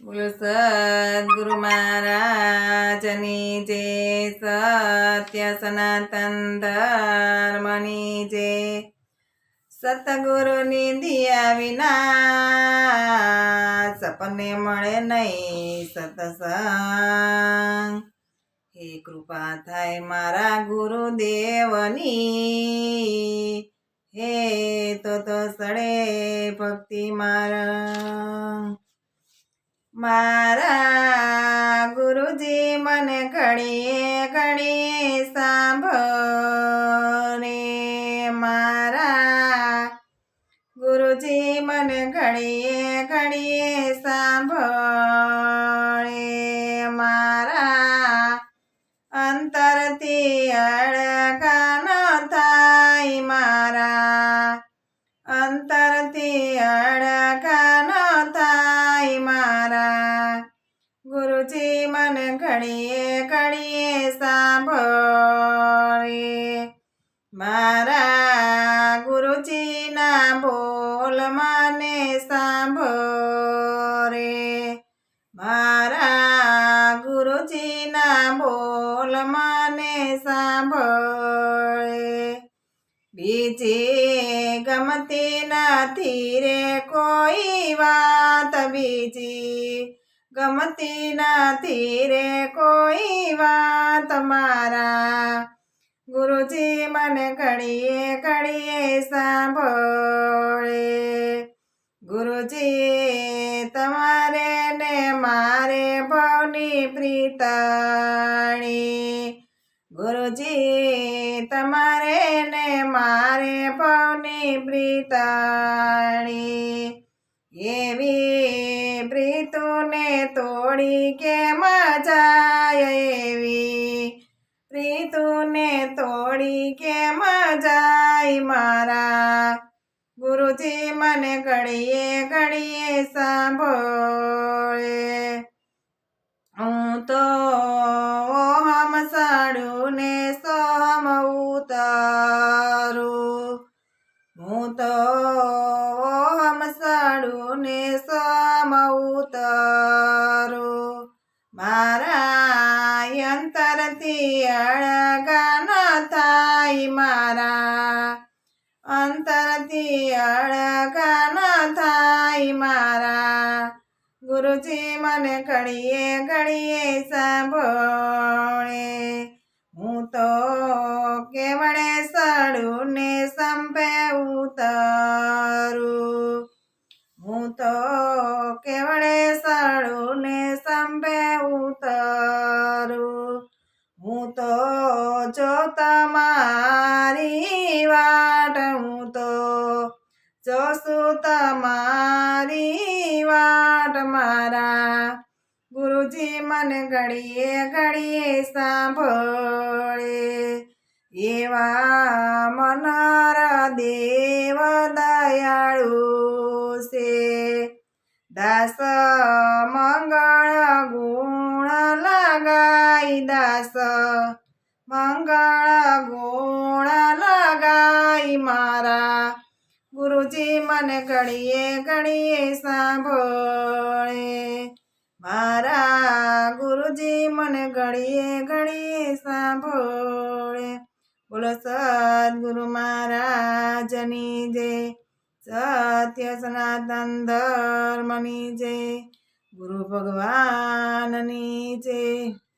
બોલો સદગુરુ મહારાજની જે સત્ય સનાતન ધર્મની જે સતગુરુની દિયા વિના સપને મળે નહીં સતસંગ હે કૃપા થાય મારા ગુરુદેવની હે તો તો સડે ભક્તિ મારા મારા ગુરુજી મને ઘડીએ ઘડીએ સાંભળે. મારા ગુરુજી મને ઘડીએ ઘડીએ સાંભળે. ગુરુજી મને ઘડીએ ઘડીએ સાંભળે. મારા ગુરુજીના બોલ મને સાંભળે. મારા ગુરુજીના બોલ મને સાંભળે. બીજી ગમતી નથી રે કોઈ વાત બીજી. ગમતી નથી રે કોઈ વાત મારા. ગુરુજી મને ઘડીએ ઘડીએ સાંભળે. ગુરુજી, તમારે ને મારે ભવની પ્રીતાણી. ગુરુજી, તમારે ને મારે ભવની પ્રીતાણી. એવી પ્રીતુને તોડી કે મજાય એવી? પ્રીતુને તોડી કે મજાય મારા? ગુરુજી મને ઘડીએ ઘડીએ સાંભળે. હું તો હમ સાડું ને સોમ ઉતારું. હું તો હમ સાડું ને સોમ અંતરથી અળગા ન થાય મારા. અંતરથી અળગા ન થાય મારા. ગુરુજી મને ઘડીએ ઘડીએ સાંભળે. હું તો કેવડે સડું ને સંપે ઉતરું. હું તો કેવડે સડું ને સંપે ઉતરું. હું તો જો તમારી વાટ, હું તો જોશું તમારી વાટ મારા. ગુરુજી મને ઘડીએ ઘડીએ સાંભળે, એવા મનર દેવ દયાળુ છે. દાસ મંગળ ગુણ દાસ મંગળ ગુણ લગાઈ મારા. ગુરુજી મને ઘડીએ ઘડીએ સાંભળે. મારા ગુરુજી મને ઘડીએ ઘડીએ સાંભળે. બોલો, સદગુરુ મહારાજની જય સત્ય સનાતન ધર્મની જય ગુરુ ભગવાનની જય